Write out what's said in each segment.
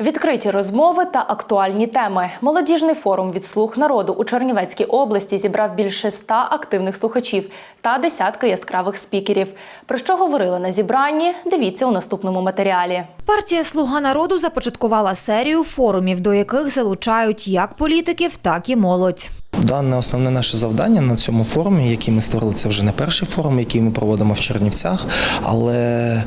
Відкриті розмови та актуальні теми. Молодіжний форум від слуг народу у Чернівецькій області зібрав більше ста активних слухачів та десятки яскравих спікерів. Про що говорили на зібранні? Дивіться у наступному матеріалі. Партія Слуга народу започаткувала серію форумів, до яких залучають як політиків, так і молодь. Дане основне наше завдання на цьому форумі, який ми створили, це вже не перший форум, який ми проводимо в Чернівцях, але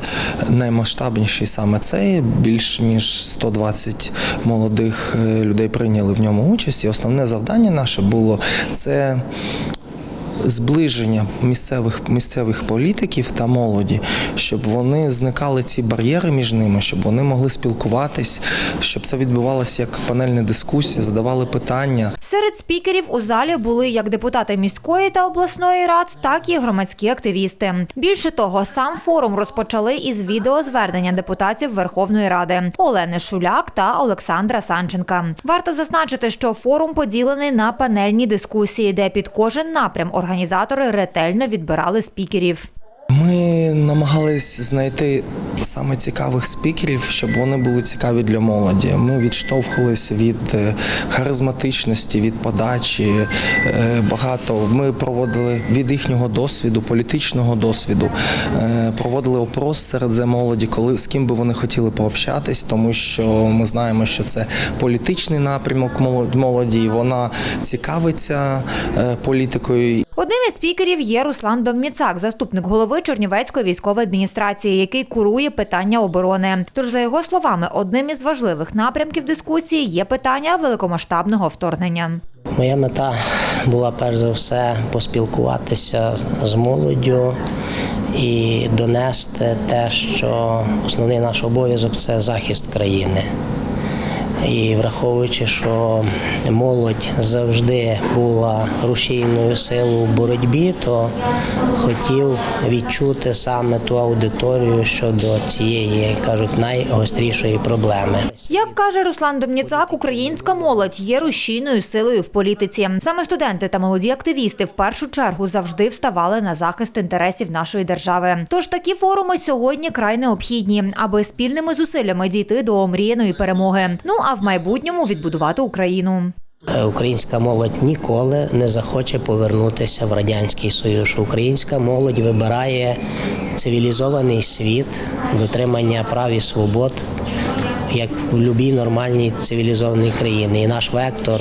наймасштабніший саме цей. Більш ніж 120 молодих е, людей прийняли в ньому участь. І основне завдання наше було це. Зближення місцевих місцевих політиків та молоді, щоб вони зникали ці бар'єри між ними, щоб вони могли спілкуватись, щоб це відбувалося як панельна дискусія, задавали питання. Серед спікерів у залі були як депутати міської та обласної рад, так і громадські активісти. Більше того, сам форум розпочали із відеозвернення депутатів Верховної Ради Олени Шуляк та Олександра Санченка. Варто зазначити, що форум поділений на панельні дискусії, де під кожен напрям організатори ретельно відбирали спікерів. Ми намагались знайти саме цікавих спікерів, щоб вони були цікаві для молоді. Ми відштовхувались від е, харизматичності, від подачі. е, Багато ми проводили від їхнього досвіду, політичного досвіду. е, Проводили опрос серед молоді, коли з ким би вони хотіли пообщатись, тому що ми знаємо, що це політичний напрямок молод- молоді. Вона цікавиться політикою Одним із спікерів є Руслан Домніцак, заступник голови Чернівецької військової адміністрації, який курує питання оборони. Тож, за його словами, одним із важливих напрямків дискусії є питання великомасштабного вторгнення. Моя мета була перш за все поспілкуватися з молоддю і донести те, що основний наш обов'язок це захист країни. І враховуючи, що молодь завжди була рушійною силою в боротьбі, то хотів відчути саме ту аудиторію щодо цієї, як кажуть, найгострішої проблеми. Як каже Руслан Домніцак, українська молодь є рушійною силою в політиці. Саме студенти та молоді активісти в першу чергу завжди вставали на захист інтересів нашої держави. Тож такі форуми сьогодні край необхідні, аби спільними зусиллями дійти до омріяної перемоги. Ну а в майбутньому відбудувати Україну. Е, Українська молодь ніколи не захоче повернутися в радянський союз. Українська молодь вибирає цивілізований світ, дотримання прав і свобод, як в будь-якій нормальній цивілізованій країні. І наш вектор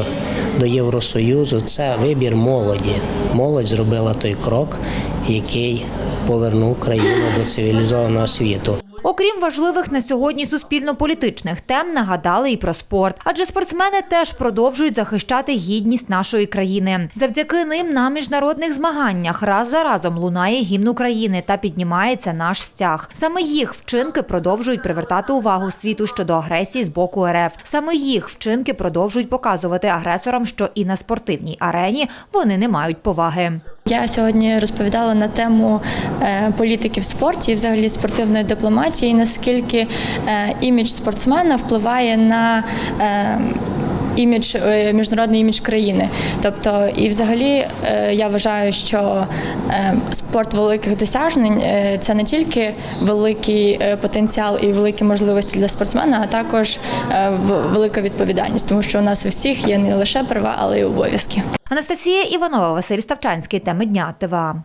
до Євросоюзу це вибір молоді. Молодь зробила той крок, який повернув країну до цивілізованого світу. Окрім важливих на сьогодні суспільно-політичних тем, нагадали і про спорт, адже спортсмени теж продовжують захищати гідність нашої країни. Завдяки ним на міжнародних змаганнях раз за разом лунає гімн України та піднімається наш стяг. Саме їх вчинки продовжують привертати увагу світу щодо агресії з боку РФ. Саме їх вчинки продовжують показувати агресорам, що і на спортивній арені вони не мають поваги. Я сьогодні розповідала на тему е, політики в спорті і взагалі спортивної дипломатії, наскільки е, імідж спортсмена впливає на е, імідж е, міжнародний імідж країни. Тобто, і взагалі е, я вважаю, що е, спорт великих досягнень це не тільки великий потенціал і великі можливості для спортсмена, а також велика відповідальність, тому що у нас у всіх є не лише права, але й обов'язки. Анастасія Іванова, Василь Ставчанський. Теми дня ТВА.